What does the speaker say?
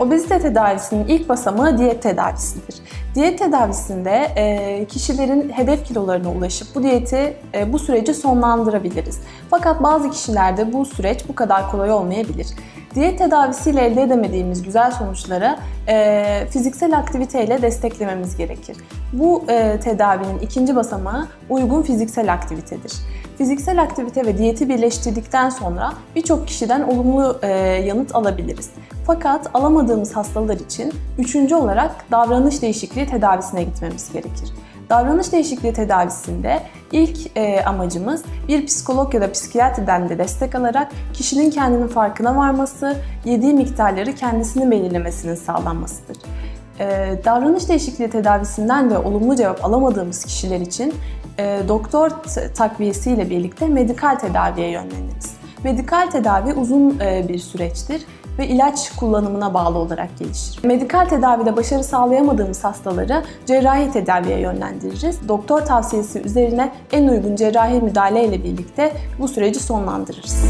Obezite tedavisinin ilk basamağı diyet tedavisidir. Diyet tedavisinde e, kişilerin hedef kilolarına ulaşıp bu diyeti, e, bu süreci sonlandırabiliriz. Fakat bazı kişilerde bu süreç bu kadar kolay olmayabilir. Diyet tedavisiyle elde edemediğimiz güzel sonuçları e, fiziksel aktiviteyle desteklememiz gerekir. Bu e, tedavinin ikinci basamağı uygun fiziksel aktivitedir. Fiziksel aktivite ve diyeti birleştirdikten sonra birçok kişiden olumlu e, yanıt alabiliriz. Fakat alamadığımız hastalar için üçüncü olarak davranış değişikliği tedavisine gitmemiz gerekir. Davranış değişikliği tedavisinde ilk e, amacımız bir psikolog ya da psikiyatriden de destek alarak kişinin kendinin farkına varması, yediği miktarları kendisinin belirlemesinin sağlanmasıdır. E, davranış değişikliği tedavisinden de olumlu cevap alamadığımız kişiler için e, doktor takviyesiyle birlikte medikal tedaviye yönleniriz. Medikal tedavi uzun e, bir süreçtir ve ilaç kullanımına bağlı olarak gelişir. Medikal tedavide başarı sağlayamadığımız hastaları cerrahi tedaviye yönlendiririz. Doktor tavsiyesi üzerine en uygun cerrahi müdahale ile birlikte bu süreci sonlandırırız.